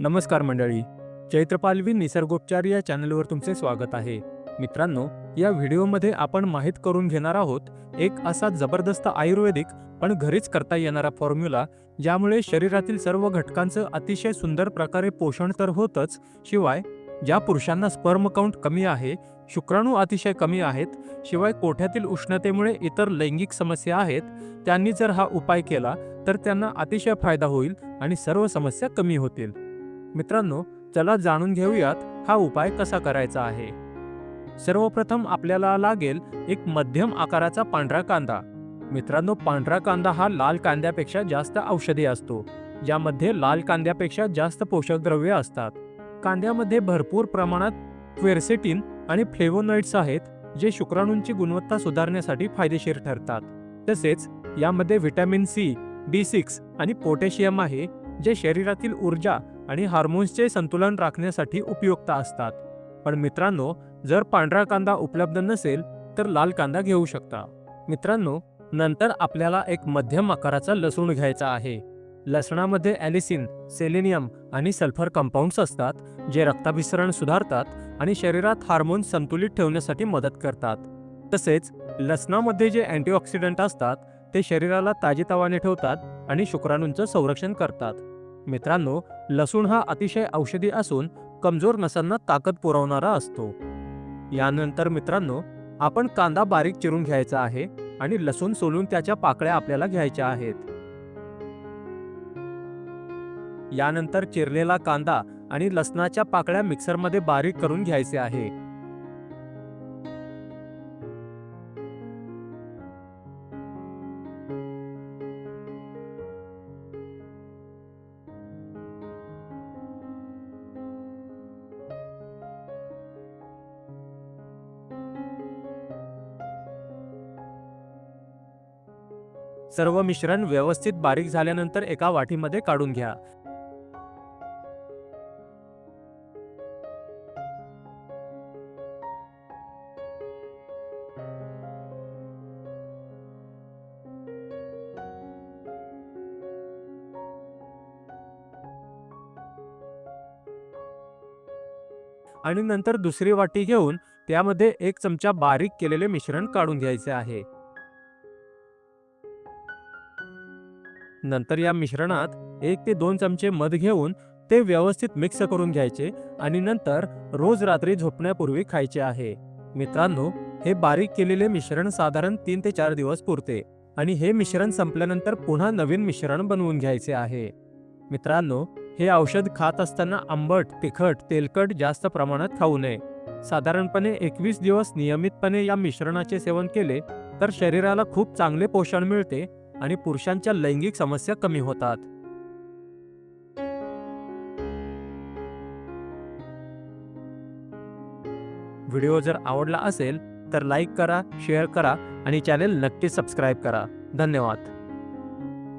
नमस्कार मंडळी चैत्रपालवी निसर्गोपचार या चॅनलवर तुमचे स्वागत आहे. मित्रांनो या व्हिडिओमध्ये आपण माहीत करून घेणार आहोत एक असा जबरदस्त आयुर्वेदिक पण घरीच करता येणारा फॉर्म्युला ज्यामुळे शरीरातील सर्व घटकांचं अतिशय सुंदर प्रकारे पोषण तर होतच शिवाय ज्या पुरुषांना स्पर्म काउंट कमी आहे शुक्राणू अतिशय कमी आहेत शिवाय कोठ्यातील उष्णतेमुळे इतर लैंगिक समस्या आहेत त्यांनी जर हा उपाय केला तर त्यांना अतिशय फायदा होईल आणि सर्व समस्या कमी होतील. मित्रांनो चला जाणून घेऊयात हा उपाय कसा करायचा आहे. सर्वप्रथम आपल्याला लागेल एक मध्यम आकाराचा पांढरा कांदा. मित्रांनो पांढरा कांदा हा लाल कांद्यापेक्षा जास्त औषधी असतो ज्यामध्ये लाल कांद्यापेक्षा जास्त पोषक द्रव्ये असतात. कांद्यामध्ये भरपूर प्रमाणात क्वेरसेटिन आणि फ्लेवोनॉइड्स आहेत जे शुक्राणूंची गुणवत्ता सुधारण्यासाठी फायदेशीर ठरतात. तसेच यामध्ये व्हिटॅमिन सी बी सिक्स आणि पोटॅशियम आहे जे शरीरातील ऊर्जा आणि हार्मोन्सचे संतुलन राखण्यासाठी उपयुक्त असतात. पण मित्रांनो जर पांढरा कांदा उपलब्ध नसेल तर लाल कांदा घेऊ शकता. मित्रांनो नंतर आपल्याला एक मध्यम आकाराचा लसूण घ्यायचा आहे. लसणामध्ये ॲलिसिन सेलेनियम आणि सल्फर कंपाऊंड्स असतात जे रक्ताभिसरण सुधारतात आणि शरीरात हार्मोन संतुलित ठेवण्यासाठी मदत करतात. तसेच लसणामध्ये जे अँटीऑक्सिडंट असतात ते शरीराला ताजेतवाने ठेवतात आणि शुक्राणूंचं संरक्षण करतात. मित्रांनो लसूण हा अतिशय औषधी असून कमजोर नसांना ताकद पुरवणारा असतो. यानंतर मित्रांनो आपण कांदा बारीक चिरून घ्यायचा आहे आणि लसूण सोलून त्याच्या पाकळ्या आपल्याला घ्यायच्या आहेत. यानंतर चिरलेला कांदा आणि लसणाच्या पाकळ्या मिक्सरमध्ये बारीक करून घ्यायचे आहे. सर्व मिश्रण व्यवस्थित बारीक झाल्यानंतर एका वाटीमध्ये काढून घ्या. आणि नंतर दुसरी वाटी घेऊन त्यामध्ये एक चमचा बारीक केलेले मिश्रण काढून घ्यायचे आहे. नंतर या मिश्रणात एक ते दोन चमचे मध घेऊन ते व्यवस्थित मिक्स करून घ्यायचे आणि नंतर रोज रात्री झोपण्यापूर्वी खायचे आहे. मित्रांनो हे बारीक केलेले मिश्रण साधारण तीन ते चार दिवस पुरते आणि हे मिश्रण संपल्यानंतर पुन्हा नवीन मिश्रण बनवून घ्यायचे आहे. मित्रांनो हे औषध खात असताना आंबट तिखट तेलकट जास्त प्रमाणात खाऊ नये. साधारणपणे एकवीस दिवस नियमितपणे या मिश्रणाचे सेवन केले तर शरीराला खूप चांगले पोषण मिळते आणि पुरुषांच्या लैंगिक समस्या कमी होतात. व्हिडिओ जर आवडला असेल तर लाईक करा शेअर करा आणि चॅनेल नक्की सबस्क्राईब करा. धन्यवाद.